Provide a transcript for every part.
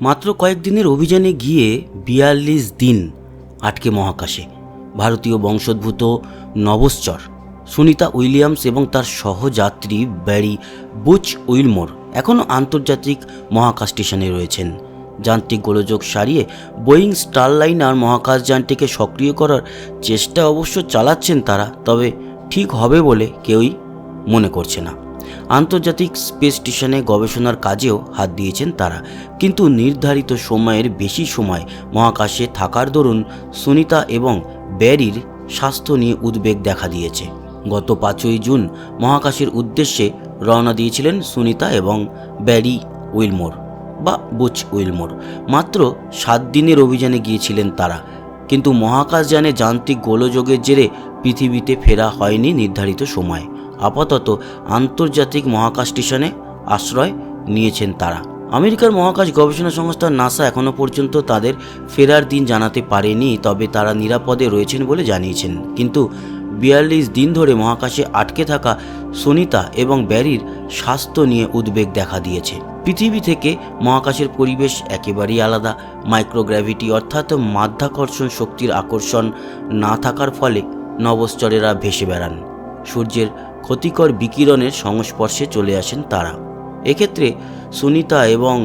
মাত্র কয়েকদিনের অভিযানে গিয়ে বিয়াল্লিশ দিন আটকে মহাকাশে। ভারতীয় বংশোদ্ভূত নবশ্চর সুনিতা উইলিয়ামস এবং তার সহযাত্রী ব্যারি বুচ উইলমোর এখনও আন্তর্জাতিক মহাকাশ স্টেশনে রয়েছেন। যান্ত্রিক গোলযোগ সারিয়ে বোয়িং স্টারলাইনার মহাকাশযানটিকে সক্রিয় করার চেষ্টা অবশ্য চালাচ্ছেন তারা, তবে ঠিক হবে বলে কেউই মনে করছে না। আন্তর্জাতিক স্পেস স্টেশনে গবেষণার কাজেও হাত দিয়েছেন তারা। কিন্তু নির্ধারিত সময়ের বেশি সময় মহাকাশে থাকার দরুন সুনিতা এবং ব্যারির স্বাস্থ্য নিয়ে উদ্বেগ দেখা দিয়েছে। গত পাঁচই জুন মহাকাশের উদ্দেশ্যে রওনা দিয়েছিলেন সুনিতা এবং ব্যারি উইলমোর বা বুচ উইলমোর। মাত্র সাত দিনের অভিযানে গিয়েছিলেন তারা। কিন্তু মহাকাশযানে যান্ত্রিক গোলযোগের জেরে পৃথিবীতে ফেরা হয়নি নির্ধারিত সময়। আপাতত আন্তর্জাতিক মহাকাশ স্টেশনে আশ্রয় নিয়েছেন তারা। আমেরিকার মহাকাশ গবেষণা সংস্থা নাসা এখনও পর্যন্ত তাদের ফেরার দিন জানাতে পারেনি, তবে তারা নিরাপদে রয়েছেন বলে জানিয়েছেন। কিন্তু বিয়াল্লিশ দিন ধরে মহাকাশে আটকে থাকা সুনিতা এবং ব্যারির স্বাস্থ্য নিয়ে উদ্বেগ দেখা দিয়েছে। পৃথিবী থেকে মহাকাশের পরিবেশ একেবারেই আলাদা। মাইক্রোগ্র্যাভিটি অর্থাৎ মাধ্যাকর্ষণ শক্তির আকর্ষণ না থাকার ফলে নবশ্চরেরা ভেসে বেড়ান। সূর্যের ক্ষতিকর বিকিরণের সংস্পর্শে চলে আসেন তারা। এক্ষেত্রে সুনিতা এবং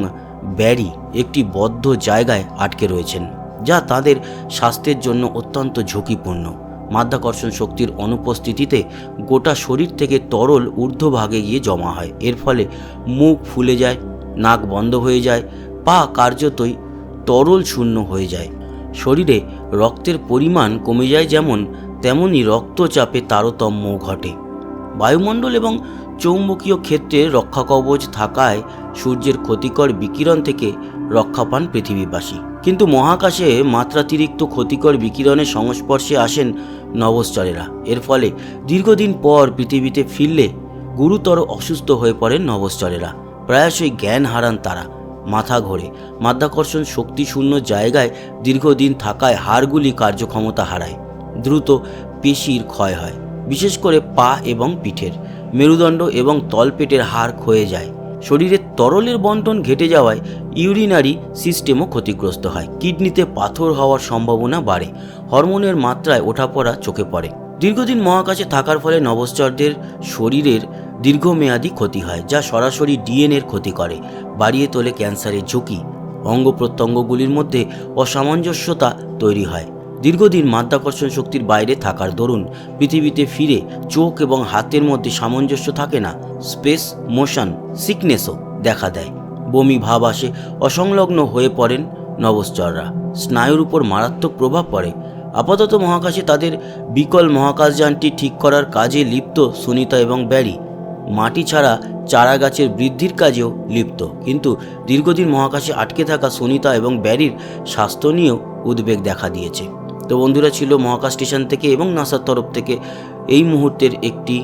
ব্যারি একটি বদ্ধ জায়গায় আটকে রয়েছেন, যা তাদের স্বাস্থ্যের জন্য অত্যন্ত ঝুঁকিপূর্ণ। মাধ্যাকর্ষণ শক্তির অনুপস্থিতিতে গোটা শরীর থেকে তরল ঊর্ধ্বভাগে গিয়ে জমা হয়। এর ফলে মুখ ফুলে যায়, নাক বন্ধ হয়ে যায়, পা কার্যতই তরল শূন্য হয়ে যায়। শরীরে রক্তের পরিমাণ কমে যায় যেমন তেমনই রক্তচাপে তারতম্য ঘটে। বায়ুমণ্ডল এবং চৌম্বকীয় ক্ষেত্রে রক্ষা কবচ থাকায় সূর্যের ক্ষতিকর বিকিরণ থেকে রক্ষা পান পৃথিবীবাসী। কিন্তু মহাকাশে মাত্রাতিরিক্ত ক্ষতিকর বিকিরণের সংস্পর্শে আসেন নভশ্চরেরা। এর ফলে দীর্ঘদিন পর পৃথিবীতে ফিরলে গুরুতর অসুস্থ হয়ে পড়েন নভশ্চরেরা। প্রায়শই জ্ঞান হারান তারা। মাথা ঘোরে। মাধ্যাকর্ষণ শক্তিশূন্য জায়গায় দীর্ঘদিন থাকায় হাড়গুলি কার্যক্ষমতা হারায়। দ্রুত পেশির ক্ষয় হয়। বিশেষ করে পা এবং পিঠের। মেরুদণ্ড এবং তলপেটের হাড় ক্ষয়ে যায়। শরীরে তরলের বন্টন ঘেটে যাওয়ায় ইউরিনারি সিস্টেমও ক্ষতিগ্রস্ত হয়। কিডনিতে পাথর হওয়ার সম্ভাবনা বাড়ে। হরমোনের মাত্রায় ওঠাপড়া চোখে পড়ে। দীর্ঘদিন মহাকাশে থাকার ফলে নভশ্চরদের শরীরের দীর্ঘমেয়াদী ক্ষতি হয়, যা সরাসরি ডিএনএর ক্ষতি করে, বাড়িয়ে তোলে ক্যান্সারের ঝুঁকি। অঙ্গ প্রত্যঙ্গগুলির মধ্যে অসামঞ্জস্যতা তৈরি হয়। দীর্ঘদিন মাধ্যাকর্ষণ শক্তির বাইরে থাকার দরুন পৃথিবীতে ফিরে চোখ এবং হাতের মধ্যে সামঞ্জস্য থাকে না, স্পেস, মোশন, সিকনেসও দেখা দেয়। বমি ভাব আসে, অসংলগ্ন হয়ে পড়েন নভশ্চররা। স্নায়ুর উপর মারাত্মক প্রভাব পড়ে। আপাতত মহাকাশে তাদের বিকল মহাকাশযানটি ঠিক করার কাজে লিপ্ত সুনিতা এবং ব্যারি। মাটি ছাড়া চারা গাছের বৃদ্ধির কাজেও লিপ্ত। কিন্তু দীর্ঘদিন মহাকাশে আটকে থাকা সুনিতা এবং ব্যারির স্বাস্থ্য নিয়েও উদ্বেগ দেখা দিয়েছে। তো বন্ধুরা ছিল মহাকাশ স্টেশন থেকে এবং নাসার তরফ থেকে এই মুহূর্তের একটি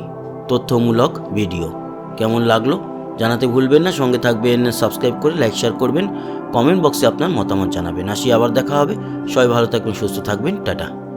তথ্যমূলক ভিডিও। কেমন লাগল জানাতে ভুলবেন না, সঙ্গে থাকবেন সাবস্ক্রাইব করে লাইক শেয়ার করবেন কমেন্ট বক্সে আপনার মতামত জানাবেন। আসি আবার দেখা হবে। সবাই ভালো থাকবেন, সুস্থ থাকবেন। টাটা।